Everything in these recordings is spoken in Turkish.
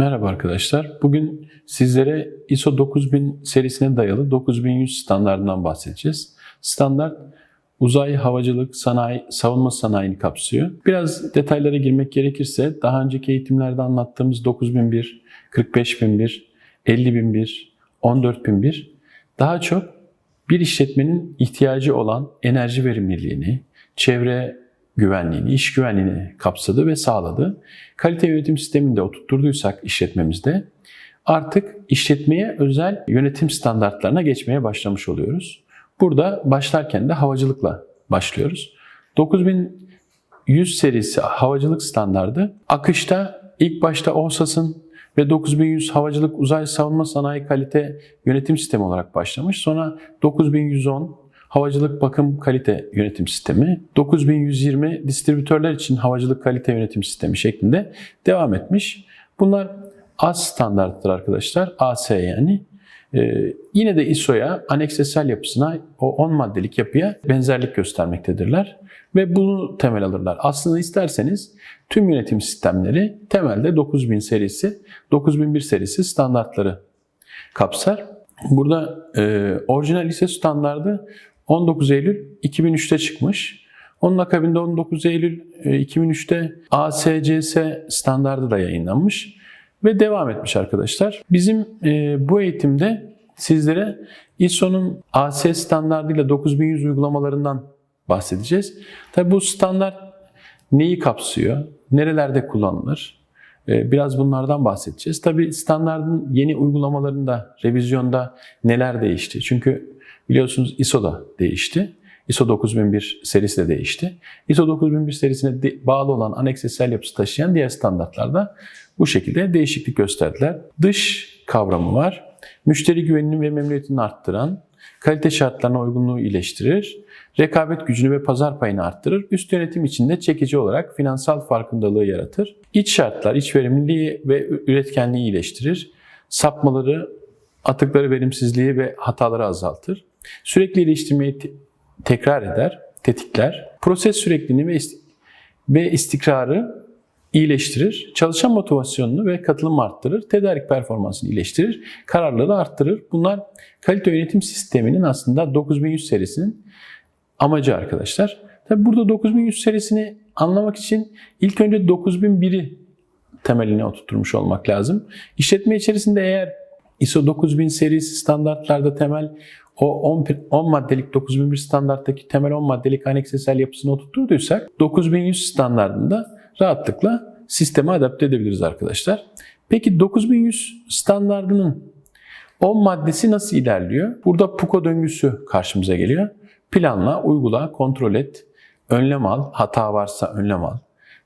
Merhaba arkadaşlar. Bugün sizlere ISO 9000 serisine dayalı 9100 standartından bahsedeceğiz. Standart uzay, havacılık, sanayi, savunma sanayini kapsıyor. Biraz detaylara girmek gerekirse daha önceki eğitimlerde anlattığımız 9001, 45001, 50001, 14001 daha çok bir işletmenin ihtiyacı olan enerji verimliliğini, çevre güvenliğini, iş güvenliğini kapsadı ve sağladı. Kalite yönetim sisteminde oturtturduysak işletmemizde artık işletmeye özel yönetim standartlarına geçmeye başlamış oluyoruz. Burada başlarken de havacılıkla başlıyoruz. 9100 serisi havacılık standardı akışta ilk başta OHSAS'ın ve 9100 havacılık uzay savunma sanayi kalite yönetim sistemi olarak başlamış. Sonra 9110 havacılık bakım kalite yönetim sistemi, 9120 distribütörler için havacılık kalite yönetim sistemi şeklinde devam etmiş. Bunlar az standarttır arkadaşlar. AS yani. Ee, yine de ISO'ya, aneksesel yapısına, o 10 maddelik yapıya benzerlik göstermektedirler. Ve bunu temel alırlar. Aslında isterseniz tüm yönetim sistemleri temelde 9000 serisi, 9001 serisi standartları kapsar. Burada e, orijinal ISO standardı 19 Eylül 2003'te çıkmış. Onun akabinde 19 Eylül 2003'te ASCS standardı da yayınlanmış ve devam etmiş arkadaşlar. Bizim e, bu eğitimde sizlere ISO'nun AS standartıyla 9100 uygulamalarından bahsedeceğiz. Tabi bu standart neyi kapsıyor? Nerelerde kullanılır? E, biraz bunlardan bahsedeceğiz. Tabi standartın yeni uygulamalarında, revizyonda neler değişti? Çünkü biliyorsunuz ISO da değişti. ISO 9001 serisi de değişti. ISO 9001 serisine bağlı olan aneksesel yapısı taşıyan diğer standartlarda bu şekilde değişiklik gösterdiler. Dış kavramı var. Müşteri güvenini ve memnuniyetini arttıran, kalite şartlarına uygunluğu iyileştirir, rekabet gücünü ve pazar payını arttırır, üst yönetim içinde çekici olarak finansal farkındalığı yaratır, iç şartlar, iç verimliliği ve üretkenliği iyileştirir, sapmaları, atıkları verimsizliği ve hataları azaltır, sürekli iyileştirmeyi te- tekrar eder, tetikler, proses sürekliliğini ve, ist- ve istikrarı iyileştirir, çalışan motivasyonunu ve katılımı arttırır, tedarik performansını iyileştirir, kararlılığı arttırır. Bunlar kalite yönetim sisteminin aslında 9100 serisinin amacı arkadaşlar. Tabi burada 9100 serisini anlamak için ilk önce 9001'i temeline oturtmuş olmak lazım. İşletme içerisinde eğer ISO 9000 serisi standartlarda temel o 10, 10 maddelik 9001 standarttaki temel 10 maddelik aneksesel yapısını oturtturduysak 9100 standartında rahatlıkla sisteme adapte edebiliriz arkadaşlar. Peki 9100 standardının 10 maddesi nasıl ilerliyor? Burada PUKO döngüsü karşımıza geliyor. Planla, uygula, kontrol et, önlem al, hata varsa önlem al.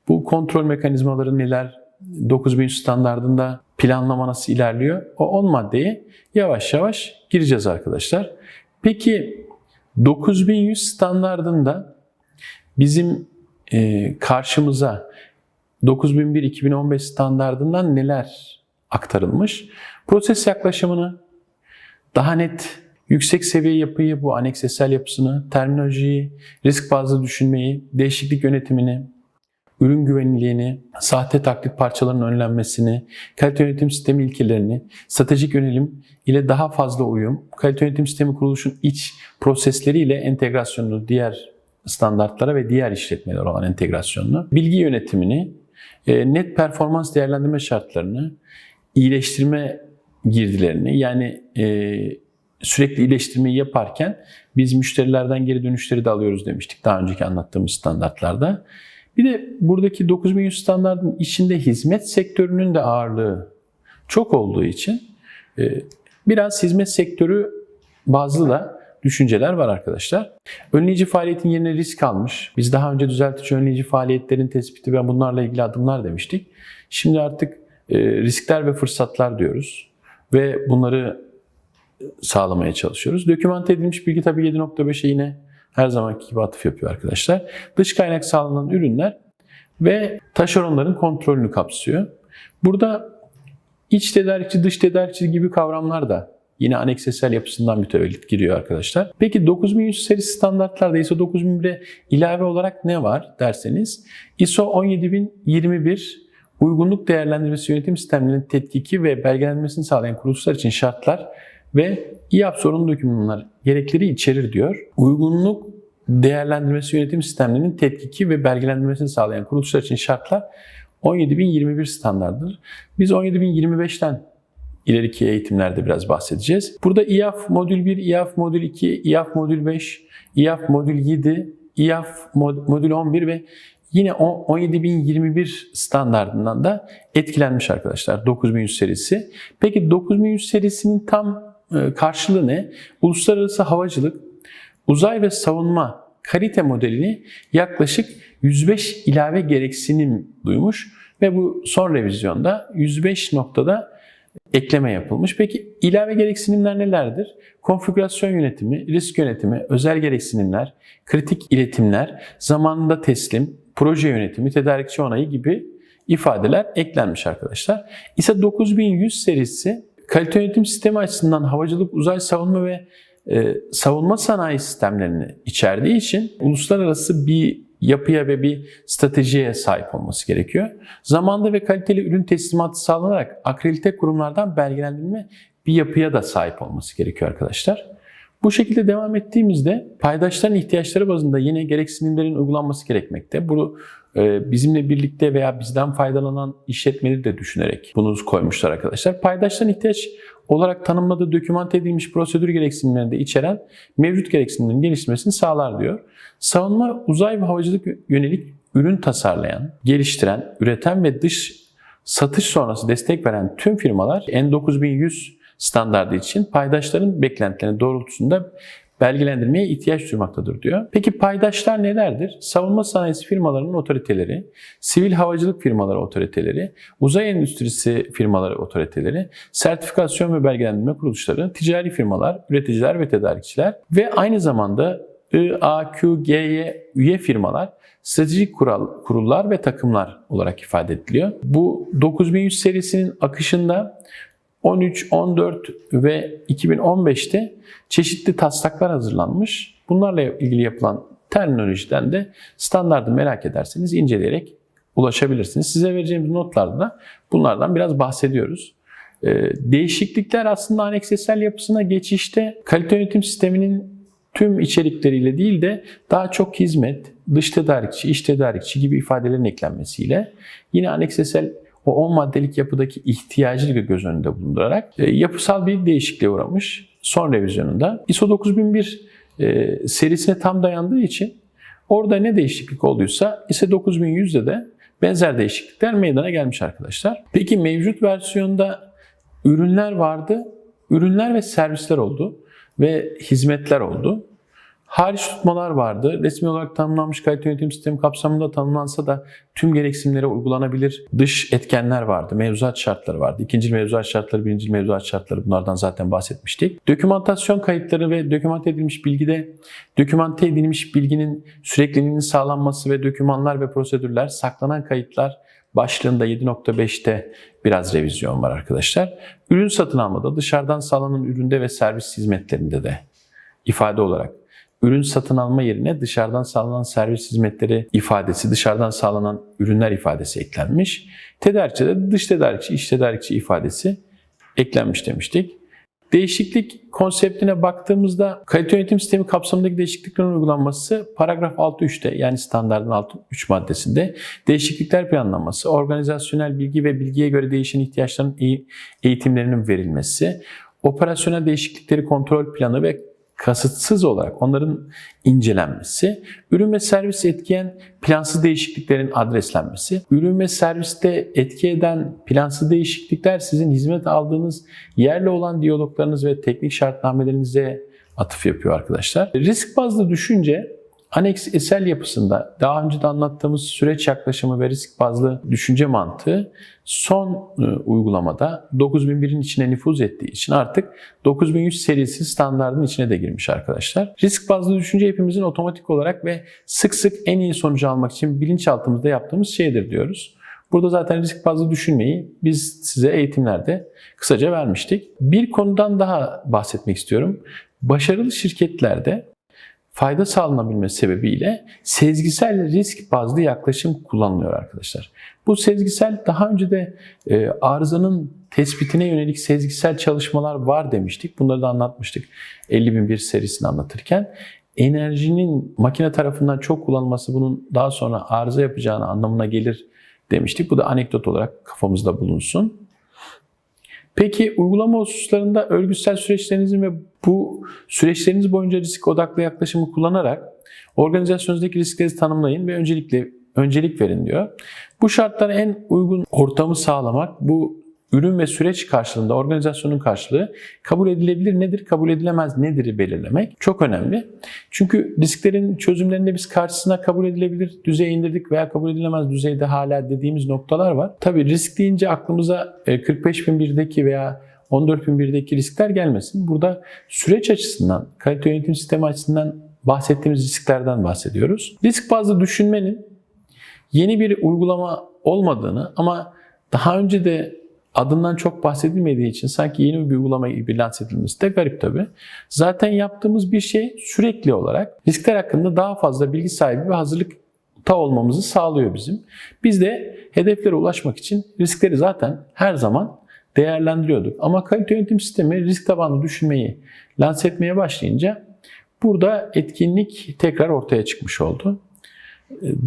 Bu kontrol mekanizmaları neler? 9100 standardında planlama nasıl ilerliyor? O 10 maddeye yavaş yavaş gireceğiz arkadaşlar. Peki 9100 standardında bizim e, karşımıza 9001-2015 standardından neler aktarılmış? Proses yaklaşımını, daha net yüksek seviye yapıyı, bu aneksesel yapısını, terminolojiyi, risk bazlı düşünmeyi, değişiklik yönetimini, ürün güveniliğini, sahte taklit parçalarının önlenmesini, kalite yönetim sistemi ilkelerini, stratejik yönelim ile daha fazla uyum, kalite yönetim sistemi kuruluşun iç prosesleriyle entegrasyonunu diğer standartlara ve diğer işletmeler olan entegrasyonunu, bilgi yönetimini, e, net performans değerlendirme şartlarını, iyileştirme girdilerini yani e, sürekli iyileştirmeyi yaparken biz müşterilerden geri dönüşleri de alıyoruz demiştik daha önceki anlattığımız standartlarda. Bir de buradaki 9100 standartın içinde hizmet sektörünün de ağırlığı çok olduğu için e, biraz hizmet sektörü bazlı da düşünceler var arkadaşlar. Önleyici faaliyetin yerine risk almış. Biz daha önce düzeltici önleyici faaliyetlerin tespiti ve bunlarla ilgili adımlar demiştik. Şimdi artık e, riskler ve fırsatlar diyoruz ve bunları sağlamaya çalışıyoruz. Dokümante edilmiş bilgi tabii 7.5'e yine her zamanki gibi atıf yapıyor arkadaşlar. Dış kaynak sağlanan ürünler ve taşeronların kontrolünü kapsıyor. Burada iç tedarikçi, dış tedarikçi gibi kavramlar da yine aneksesel yapısından mütevellit giriyor arkadaşlar. Peki 9100 serisi standartlarda ISO 9001'e ilave olarak ne var derseniz ISO 17021 uygunluk değerlendirmesi yönetim sistemlerinin tetkiki ve belgelenmesini sağlayan kuruluşlar için şartlar ve İAP sorun dokümanlar gerekleri içerir diyor. Uygunluk değerlendirmesi yönetim sistemlerinin tetkiki ve belgelendirmesini sağlayan kuruluşlar için şartlar 17021 standartıdır. Biz 17025'ten ileriki eğitimlerde biraz bahsedeceğiz. Burada İAF modül 1, İAF modül 2, İAF modül 5, İAF modül 7, İAF mod- modül 11 ve yine o 17021 standartından da etkilenmiş arkadaşlar 9100 serisi. Peki 9100 serisinin tam karşılığı ne? Uluslararası havacılık, uzay ve savunma kalite modelini yaklaşık 105 ilave gereksinim duymuş ve bu son revizyonda 105 noktada ekleme yapılmış. Peki ilave gereksinimler nelerdir? Konfigürasyon yönetimi, risk yönetimi, özel gereksinimler, kritik iletimler, zamanında teslim, proje yönetimi, tedarikçi onayı gibi ifadeler eklenmiş arkadaşlar. İse 9100 serisi kalite yönetim sistemi açısından havacılık, uzay savunma ve e, savunma sanayi sistemlerini içerdiği için uluslararası bir yapıya ve bir stratejiye sahip olması gerekiyor. Zamanda ve kaliteli ürün teslimatı sağlanarak akredite kurumlardan belgelendirilme bir yapıya da sahip olması gerekiyor arkadaşlar. Bu şekilde devam ettiğimizde paydaşların ihtiyaçları bazında yine gereksinimlerin uygulanması gerekmekte. Bu bizimle birlikte veya bizden faydalanan işletmeleri de düşünerek bunu koymuşlar arkadaşlar. Paydaşların ihtiyaç olarak tanımladığı dokümante edilmiş prosedür gereksinimlerini de içeren mevcut gereksinimlerin gelişmesini sağlar diyor. Savunma, uzay ve havacılık yönelik ürün tasarlayan, geliştiren, üreten ve dış satış sonrası destek veren tüm firmalar N9100 standardı için paydaşların beklentilerinin doğrultusunda belgelendirmeye ihtiyaç duymaktadır diyor. Peki paydaşlar nelerdir? Savunma sanayisi firmalarının otoriteleri, sivil havacılık firmaları otoriteleri, uzay endüstrisi firmaları otoriteleri, sertifikasyon ve belgelendirme kuruluşları, ticari firmalar, üreticiler ve tedarikçiler ve aynı zamanda IAQG'ye üye firmalar, stratejik kural, kurullar ve takımlar olarak ifade ediliyor. Bu 9100 serisinin akışında 13, 14 ve 2015'te çeşitli taslaklar hazırlanmış. Bunlarla ilgili yapılan terminolojiden de standardı merak ederseniz inceleyerek ulaşabilirsiniz. Size vereceğimiz notlarda da bunlardan biraz bahsediyoruz. Ee, değişiklikler aslında aneksesel yapısına geçişte kalite yönetim sisteminin tüm içerikleriyle değil de daha çok hizmet, dış tedarikçi, iç tedarikçi gibi ifadelerin eklenmesiyle yine aneksesel o 10 maddelik yapıdaki ihtiyacı da göz önünde bulundurarak e, yapısal bir değişikliğe uğramış. Son revizyonunda ISO 9001 e, serisine tam dayandığı için orada ne değişiklik olduysa ISO 9100'de de benzer değişiklikler meydana gelmiş arkadaşlar. Peki mevcut versiyonda ürünler vardı, ürünler ve servisler oldu ve hizmetler oldu. Hariç tutmalar vardı. Resmi olarak tanımlanmış kalite yönetim sistemi kapsamında tanımlansa da tüm gereksinimlere uygulanabilir dış etkenler vardı. Mevzuat şartları vardı. İkinci mevzuat şartları, birinci mevzuat şartları bunlardan zaten bahsetmiştik. Dokümantasyon kayıtları ve dokümante edilmiş bilgide dokümante edilmiş bilginin sürekliliğinin sağlanması ve dokümanlar ve prosedürler saklanan kayıtlar başlığında 7.5'te biraz revizyon var arkadaşlar. Ürün satın almada dışarıdan sağlanan üründe ve servis hizmetlerinde de ifade olarak ürün satın alma yerine dışarıdan sağlanan servis hizmetleri ifadesi, dışarıdan sağlanan ürünler ifadesi eklenmiş. Tedarikçide dış tedarikçi, iç tedarikçi ifadesi eklenmiş demiştik. Değişiklik konseptine baktığımızda kalite yönetim sistemi kapsamındaki değişikliklerin uygulanması paragraf 6.3'te yani standartın 6.3 maddesinde değişiklikler planlanması, organizasyonel bilgi ve bilgiye göre değişen ihtiyaçların eğitimlerinin verilmesi, operasyonel değişiklikleri kontrol planı ve kasıtsız olarak onların incelenmesi, ürün ve servis etkileyen plansız değişikliklerin adreslenmesi, ürün ve serviste etki eden plansız değişiklikler sizin hizmet aldığınız yerle olan diyaloglarınız ve teknik şartnamelerinize atıf yapıyor arkadaşlar. Risk bazlı düşünce Annex esel yapısında daha önce de anlattığımız süreç yaklaşımı ve risk bazlı düşünce mantığı son e, uygulamada 9001'in içine nüfuz ettiği için artık 9100 serisi standartın içine de girmiş arkadaşlar. Risk bazlı düşünce hepimizin otomatik olarak ve sık sık en iyi sonucu almak için bilinçaltımızda yaptığımız şeydir diyoruz. Burada zaten risk bazlı düşünmeyi biz size eğitimlerde kısaca vermiştik. Bir konudan daha bahsetmek istiyorum. Başarılı şirketlerde fayda sağlanabilmesi sebebiyle sezgisel risk bazlı yaklaşım kullanılıyor arkadaşlar. Bu sezgisel daha önce de e, arızanın tespitine yönelik sezgisel çalışmalar var demiştik. Bunları da anlatmıştık 50.001 serisini anlatırken. Enerjinin makine tarafından çok kullanılması bunun daha sonra arıza yapacağını anlamına gelir demiştik. Bu da anekdot olarak kafamızda bulunsun. Peki uygulama hususlarında örgütsel süreçlerinizin ve bu süreçleriniz boyunca risk odaklı yaklaşımı kullanarak organizasyonunuzdaki riskleri tanımlayın ve öncelikle öncelik verin diyor. Bu şartlara en uygun ortamı sağlamak, bu ürün ve süreç karşılığında organizasyonun karşılığı kabul edilebilir nedir, kabul edilemez nedir'i belirlemek çok önemli. Çünkü risklerin çözümlerinde biz karşısına kabul edilebilir düzeye indirdik veya kabul edilemez düzeyde hala dediğimiz noktalar var. Tabii risk deyince aklımıza 45001'deki veya 14001'deki riskler gelmesin. Burada süreç açısından, kalite yönetim sistemi açısından bahsettiğimiz risklerden bahsediyoruz. Risk bazlı düşünmenin yeni bir uygulama olmadığını ama daha önce de adından çok bahsedilmediği için sanki yeni bir uygulama gibi lanse edilmesi de garip tabi. Zaten yaptığımız bir şey sürekli olarak riskler hakkında daha fazla bilgi sahibi ve hazırlıkta olmamızı sağlıyor bizim. Biz de hedeflere ulaşmak için riskleri zaten her zaman değerlendiriyorduk. Ama kalite yönetim sistemi risk tabanlı düşünmeyi lanse etmeye başlayınca burada etkinlik tekrar ortaya çıkmış oldu.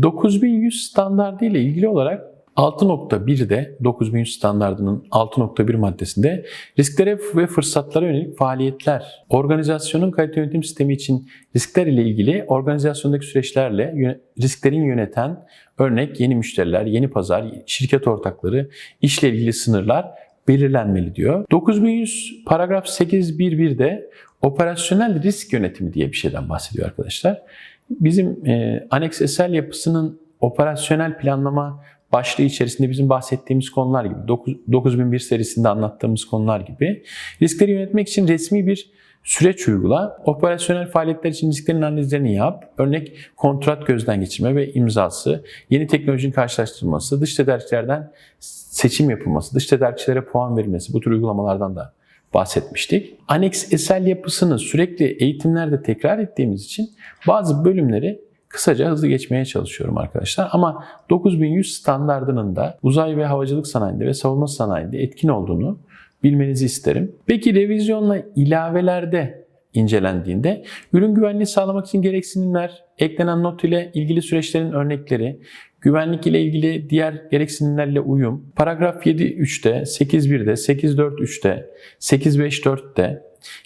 9100 standardı ile ilgili olarak 6.1'de 9100 standartının 6.1 maddesinde risklere ve fırsatlara yönelik faaliyetler, organizasyonun kalite yönetim sistemi için riskler ile ilgili organizasyondaki süreçlerle risklerin yöneten örnek yeni müşteriler, yeni pazar, şirket ortakları, işle ilgili sınırlar belirlenmeli diyor. 9100 paragraf 8.1.1'de operasyonel risk yönetimi diye bir şeyden bahsediyor arkadaşlar. Bizim e, Annex SL yapısının operasyonel planlama başlığı içerisinde bizim bahsettiğimiz konular gibi, 9001 serisinde anlattığımız konular gibi riskleri yönetmek için resmi bir süreç uygula. Operasyonel faaliyetler için risklerin analizlerini yap. Örnek kontrat gözden geçirme ve imzası, yeni teknolojinin karşılaştırılması, dış tedarikçilerden seçim yapılması, dış tedarikçilere puan verilmesi bu tür uygulamalardan da bahsetmiştik. Annex SL yapısını sürekli eğitimlerde tekrar ettiğimiz için bazı bölümleri kısaca hızlı geçmeye çalışıyorum arkadaşlar. Ama 9100 standardının da uzay ve havacılık sanayinde ve savunma sanayinde etkin olduğunu bilmenizi isterim. Peki revizyonla ilavelerde incelendiğinde ürün güvenliği sağlamak için gereksinimler, eklenen not ile ilgili süreçlerin örnekleri, güvenlik ile ilgili diğer gereksinimlerle uyum, paragraf 7.3'te, 8.1'de, 8.4.3'te, 8.5.4'te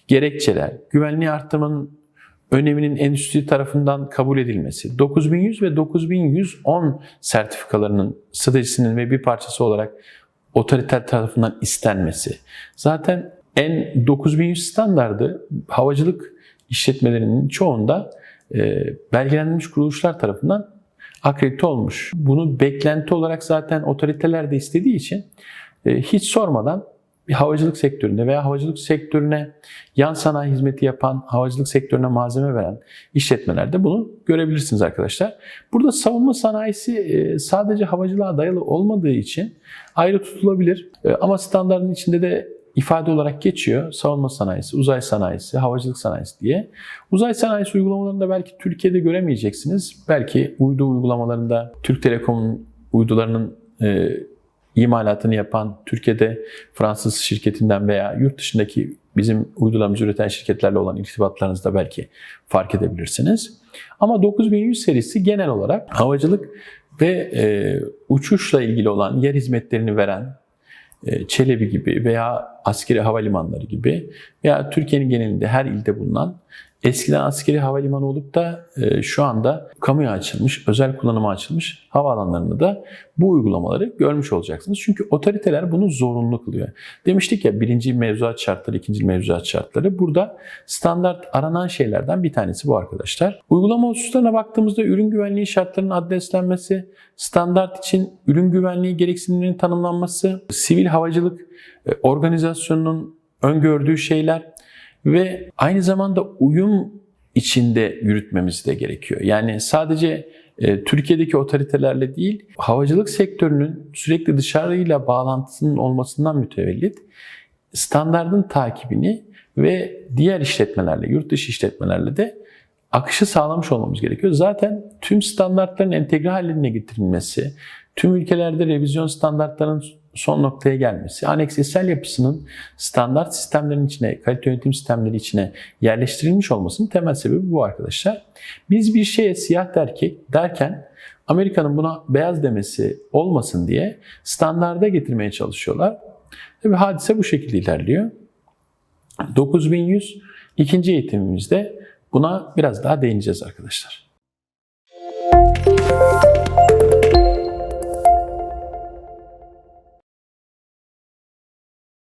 gerekçeler, güvenliği arttırmanın öneminin endüstri tarafından kabul edilmesi, 9100 ve 9110 sertifikalarının stratejisinin ve bir parçası olarak otoriter tarafından istenmesi. Zaten en 9100 standardı havacılık işletmelerinin çoğunda e, belgelenmiş kuruluşlar tarafından akredite olmuş. Bunu beklenti olarak zaten otoriteler de istediği için e, hiç sormadan havacılık sektöründe veya havacılık sektörüne yan sanayi hizmeti yapan, havacılık sektörüne malzeme veren işletmelerde bunu görebilirsiniz arkadaşlar. Burada savunma sanayisi e, sadece havacılığa dayalı olmadığı için ayrı tutulabilir. E, ama standartın içinde de ifade olarak geçiyor. Savunma sanayisi, uzay sanayisi, havacılık sanayisi diye. Uzay sanayisi uygulamalarında belki Türkiye'de göremeyeceksiniz. Belki uydu uygulamalarında Türk Telekom'un uydularının e, imalatını yapan Türkiye'de Fransız şirketinden veya yurt dışındaki bizim uydularımızı üreten şirketlerle olan irtibatlarınızda belki fark edebilirsiniz. Ama 9100 serisi genel olarak havacılık ve e, uçuşla ilgili olan yer hizmetlerini veren e, Çelebi gibi veya askeri havalimanları gibi veya Türkiye'nin genelinde her ilde bulunan Eskiden askeri havalimanı olup da e, şu anda kamuya açılmış, özel kullanıma açılmış havaalanlarında da bu uygulamaları görmüş olacaksınız. Çünkü otoriteler bunu zorunlu kılıyor. Demiştik ya birinci mevzuat şartları, ikinci mevzuat şartları. Burada standart aranan şeylerden bir tanesi bu arkadaşlar. Uygulama hususlarına baktığımızda ürün güvenliği şartlarının adreslenmesi, standart için ürün güvenliği gereksinimlerinin tanımlanması, sivil havacılık e, organizasyonunun öngördüğü şeyler, ve aynı zamanda uyum içinde yürütmemiz de gerekiyor. Yani sadece e, Türkiye'deki otoritelerle değil, havacılık sektörünün sürekli dışarıyla bağlantısının olmasından mütevellit standardın takibini ve diğer işletmelerle, yurt dışı işletmelerle de akışı sağlamış olmamız gerekiyor. Zaten tüm standartların entegre haline getirilmesi, tüm ülkelerde revizyon standartlarının son noktaya gelmesi, aneksiyel yapısının standart sistemlerin içine, kalite yönetim sistemleri içine yerleştirilmiş olmasının temel sebebi bu arkadaşlar. Biz bir şeye siyah derkek derken Amerika'nın buna beyaz demesi olmasın diye standarda getirmeye çalışıyorlar. Tabi hadise bu şekilde ilerliyor. 9100 ikinci eğitimimizde buna biraz daha değineceğiz arkadaşlar.